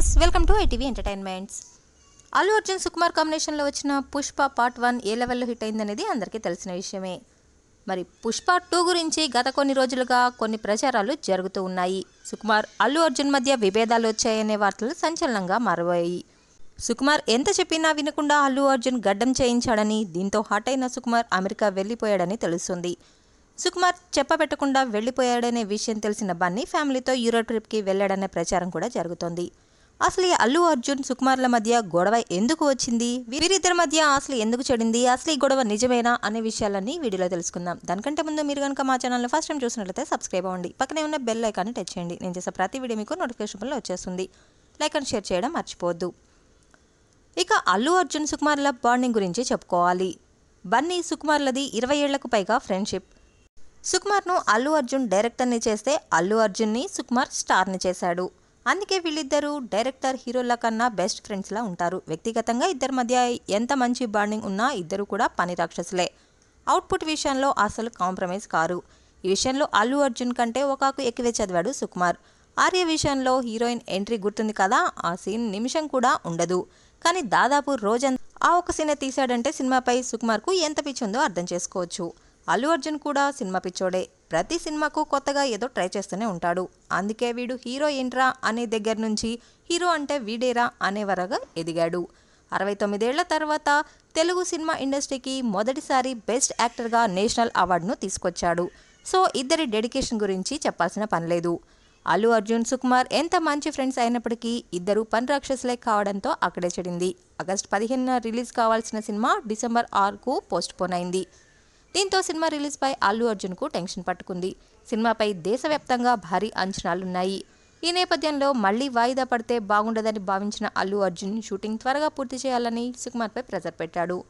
Yes welcome to ITV entertainments. Allu Arjun Sukumar కాంబినేషన్లో వచ్చిన Pushpa part one ఏ లెవెల్లో hit అయిందనేది అందరికీ తెలిసిన విషయమే. మరి పుష్ప టూ గురించి గత కొన్ని రోజులుగా కొన్ని ప్రచారాలు జరుగుతూ ఉన్నాయి. సుకుమార్ అల్లు అర్జున్ మధ్య విభేదాలు వచ్చాయనే వార్తలు సంచలనంగా మారబోయాయి. సుకుమార్ ఎంత చెప్పినా వినకుండా అల్లు అర్జున్ గడ్డం చేయించాడని దీంతో హాట్ అయిన సుకుమార్ అమెరికా వెళ్ళిపోయాడని తెలుస్తుంది. సుకుమార్ చెప్పబెట్టకుండా వెళ్ళిపోయాడనే విషయం తెలిసిన బన్నీ ఫ్యామిలీతో యూరో ట్రిప్కి వెళ్ళాడనే ప్రచారం కూడా జరుగుతోంది. అసలు ఈ అల్లు అర్జున్ సుకుమార్ల మధ్య గొడవ ఎందుకు వచ్చింది? వీరిద్దరి మధ్య అసలు ఎందుకు చెడింది? అసలు ఈ గొడవ నిజమేనా? అనే విషయాలన్నీ వీడియోలో తెలుసుకుందాం. దానికంటే ముందు మీరు కనుక మా ఛానల్ని ఫస్ట్ టైం చూసినట్లయితే సబ్స్క్రైబ్ అవ్వండి. పక్కనే ఉన్న బెల్ ఐకాన్ని టచ్ చేయండి. నేను చేసే ప్రతి వీడియో మీకు నోటిఫికేషన్లో వచ్చేస్తుంది. లైక్ అండ్ షేర్ చేయడం మర్చిపోవద్దు. ఇక అల్లు అర్జున్ సుకుమార్ల బాండింగ్ గురించి చెప్పుకోవాలి. బన్నీ సుకుమార్లది ఇరవై ఏళ్ళకు పైగా ఫ్రెండ్షిప్ సుకుమార్ను అల్లు అర్జున్ డైరెక్టర్ని చేస్తే అల్లు అర్జున్ని సుకుమార్ స్టార్ని చేశాడు. అందుకే వీళ్ళిద్దరూ డైరెక్టర్ హీరోల కన్నా బెస్ట్ ఫ్రెండ్స్లా ఉంటారు. వ్యక్తిగతంగా ఇద్దరి మధ్య ఎంత మంచి బాండింగ్ ఉన్నా ఇద్దరు కూడా పని రాక్షసులే. అవుట్పుట్ విషయంలో అసలు కాంప్రమైజ్ కారు. ఈ విషయంలో అల్లు అర్జున్ కంటే ఒకాకు ఎక్కువే చదివాడు సుకుమార్. ఆర్య విషయంలో హీరోయిన్ ఎంట్రీ గుర్తుంది కదా ఆ సీన్ నిమిషం కూడా ఉండదు. కానీ దాదాపు రోజంతా ఆ ఒక సీనే తీశాడంటే సినిమాపై సుకుమార్కు ఎంత పిచ్చి ఉందో అర్థం చేసుకోవచ్చు. అల్లు అర్జున్ కూడా సినిమా పిచ్చోడే. ప్రతి సినిమాకు కొత్తగా ఏదో ట్రై చేస్తూనే ఉంటాడు. అందుకే వీడు హీరో ఏంట్రా అనే దగ్గర నుంచి హీరో అంటే వీడేరా అనే వరగా ఎదిగాడు. అరవై తొమ్మిదేళ్ళ తర్వాత తెలుగు సినిమా ఇండస్ట్రీకి మొదటిసారి బెస్ట్ యాక్టర్గా నేషనల్ అవార్డును తీసుకొచ్చాడు. సో ఇద్దరి డెడికేషన్ గురించి చెప్పాల్సిన పనిలేదు అల్లు అర్జున్ సుకుమార్ ఎంత మంచి ఫ్రెండ్స్ అయినప్పటికీ ఇద్దరు పని రాక్షసులే కావడంతో అక్కడే చెడింది. ఆగస్ట్ పదిహేనున రిలీజ్ కావాల్సిన సినిమా డిసెంబర్ ఆరుకు పోస్ట్ పోన్ అయింది. దీంతో సినిమా రిలీజ్పై అల్లు అర్జున్కు టెన్షన్ పట్టుకుంది. సినిమాపై దేశవ్యాప్తంగా భారీ అంచనాలున్నాయి. ఈ నేపథ్యంలో మళ్ళీ వాయిదా పడితే బాగుండదని భావించిన అల్లు అర్జున్ షూటింగ్ త్వరగా పూర్తి చేయాలని సుకుమార్పై ప్రెజర్ పెట్టాడు.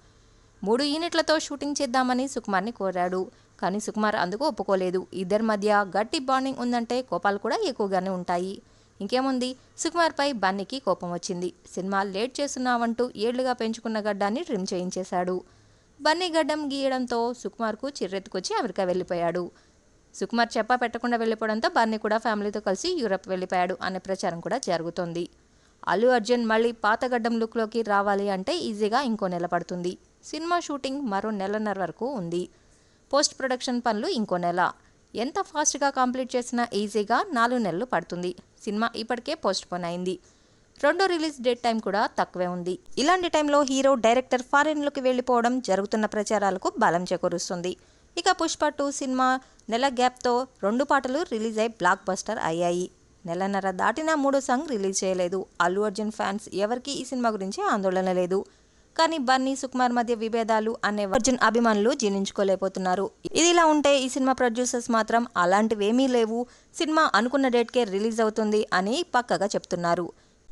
మూడు యూనిట్లతో షూటింగ్ చేద్దామని సుకుమార్ని కోరాడు. కానీ సుకుమార్ అందుకు ఒప్పుకోలేదు. ఇద్దరి మధ్య గట్టి బాండింగ్ ఉందంటే కోపాలు కూడా ఎక్కువగానే ఉంటాయి. ఇంకేముంది? సుకుమార్పై బన్నీకి కోపం వచ్చింది. సినిమా లేట్ చేస్తున్నావంటూ ఏళ్ళుగా పెంచుకున్న గడ్డాన్ని ట్రిమ్ చేయించేశాడు. బన్నీ గడ్డం గీయడంతో సుకుమార్కు చిర్రెత్తుకొచ్చి అమెరికా వెళ్ళిపోయాడు. సుకుమార్ చెప్పా పెట్టకుండా వెళ్ళిపోవడంతో బన్నీ కూడా ఫ్యామిలీతో కలిసి యూరప్ వెళ్ళిపోయాడు అనే ప్రచారం కూడా జరుగుతోంది. అల్లు అర్జున్ మళ్ళీ పాత గడ్డం లుక్లోకి రావాలి అంటే ఈజీగా ఇంకో నెల పడుతుంది. సినిమా షూటింగ్ మరో నెలన్నర వరకు ఉంది. పోస్ట్ ప్రొడక్షన్ పనులు ఇంకో నెల. ఎంత ఫాస్ట్గా కంప్లీట్ చేసినా ఈజీగా నాలుగు నెలలు పడుతుంది. సినిమా ఇప్పటికే పోస్ట్ పోన్ అయింది. రెండో రిలీజ్ డేట్ టైం కూడా తక్కువే ఉంది. ఇలాంటి టైంలో హీరో డైరెక్టర్ ఫారెన్లోకి వెళ్ళిపోవడం జరుగుతున్న ప్రచారాలకు బలం చేకూరుస్తుంది. ఇక పుష్ప టూ సినిమా నెల గ్యాప్తో రెండు పాటలు రిలీజ్ అయి బ్లాక్ బస్టర్ అయ్యాయి. నెలన్నర దాటినా మూడో సాంగ్ రిలీజ్ చేయలేదు. అల్లు అర్జున్ ఫ్యాన్స్ ఎవరికీ ఈ సినిమా గురించి ఆందోళన లేదు. కానీ బన్నీ సుకుమార్ మధ్య విభేదాలు అనే అర్జున్ అభిమానులు జీర్ణించుకోలేకపోతున్నారు. ఇదిలా ఉంటే ఈ సినిమా ప్రొడ్యూసర్స్ మాత్రం అలాంటివేమీ లేవు. సినిమా అనుకున్న డేట్కే రిలీజ్ అవుతుంది అని పక్కగా చెప్తున్నారు.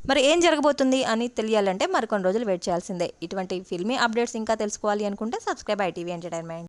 మరి ఏం జరగబోతుంది అని తెలియాలంటే మరికొన్ని రోజులు వెయిట్ చేయాల్సిందే. ఇటువంటి ఫిల్మీ అప్డేట్స్ ఇంకా తెలుసుకోవాలి అనుకుంటే సబ్స్క్రైబ్ ఐటీవీ ఎంటర్టైన్మెంట్.